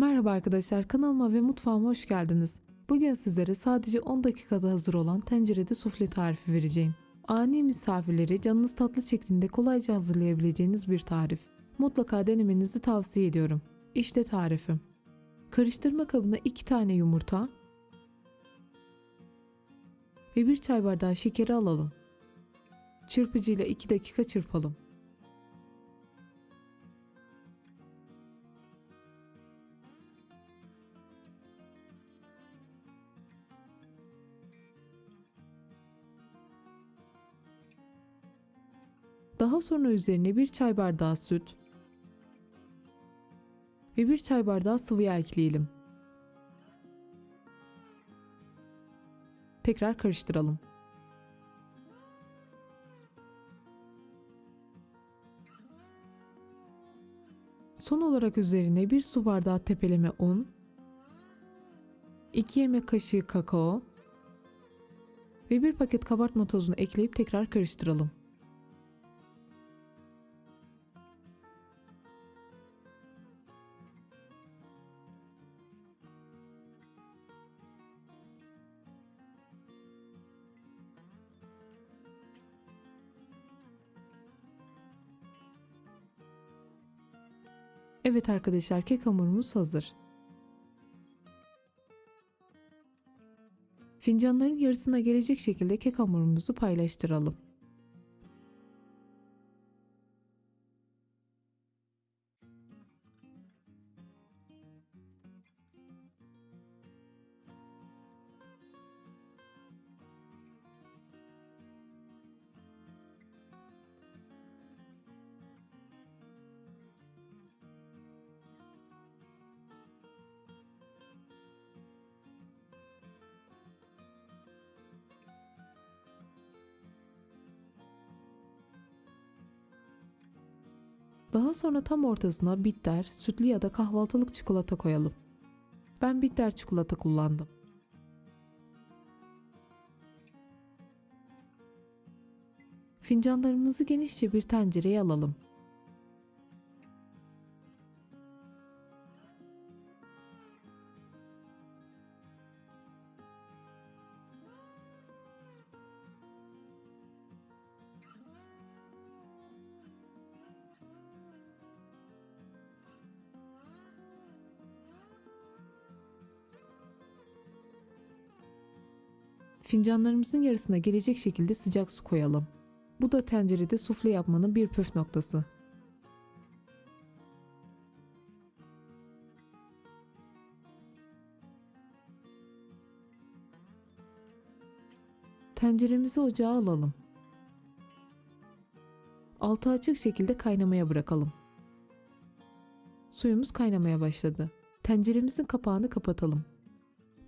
Merhaba arkadaşlar kanalıma ve mutfağıma hoş geldiniz. Bugün sizlere sadece 10 dakikada hazır olan tencerede sufle tarifi vereceğim. Ani misafirleri canınız tatlı şeklinde kolayca hazırlayabileceğiniz bir tarif. Mutlaka denemenizi tavsiye ediyorum. İşte tarifim. Karıştırma kabına 2 tane yumurta ve 1 çay bardağı şekeri alalım. Çırpıcıyla 2 dakika çırpalım. Daha sonra üzerine bir çay bardağı süt ve bir çay bardağı sıvı yağ ekleyelim. Tekrar karıştıralım. Son olarak üzerine bir su bardağı tepeleme un, 2 yemek kaşığı kakao ve bir paket kabartma tozunu ekleyip tekrar karıştıralım. Evet arkadaşlar kek hamurumuz hazır. Fincanların yarısına gelecek şekilde kek hamurumuzu paylaştıralım. Daha sonra tam ortasına bitter, sütlü ya da kahvaltılık çikolata koyalım. Ben bitter çikolata kullandım. Fincanlarımızı genişçe bir tencereye alalım. Fincanlarımızın yarısına gelecek şekilde sıcak su koyalım. Bu da tencerede sufle yapmanın bir püf noktası. Tenceremizi ocağa alalım. Altı açık şekilde kaynamaya bırakalım. Suyumuz kaynamaya başladı. Tenceremizin kapağını kapatalım.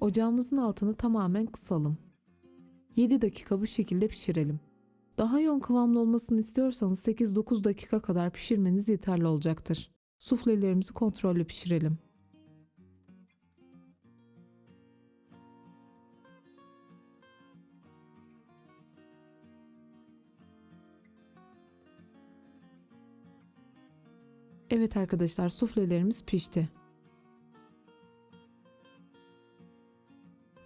Ocağımızın altını tamamen kısalım. 7 dakika bu şekilde pişirelim. Daha yoğun kıvamlı olmasını istiyorsanız 8-9 dakika kadar pişirmeniz yeterli olacaktır. Suflelerimizi kontrollü pişirelim. Evet arkadaşlar suflelerimiz pişti.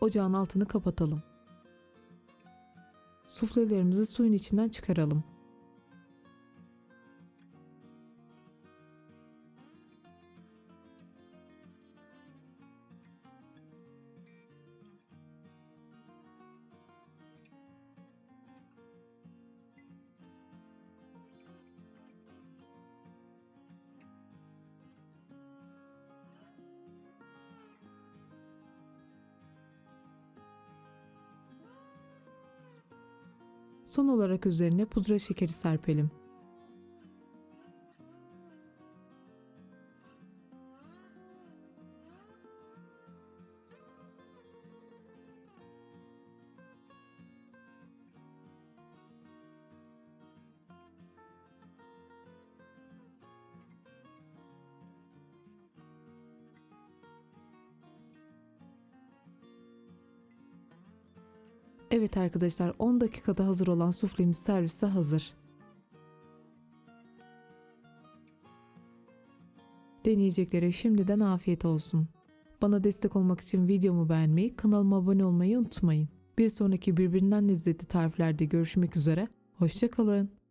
Ocağın altını kapatalım. Suflelerimizi suyun içinden çıkaralım. Son olarak üzerine pudra şekeri serpelim. Evet arkadaşlar 10 dakikada hazır olan suflemiz servise hazır. Deneyeceklere şimdiden afiyet olsun. Bana destek olmak için videomu beğenmeyi, kanalıma abone olmayı unutmayın. Bir sonraki birbirinden lezzetli tariflerde görüşmek üzere. Hoşçakalın.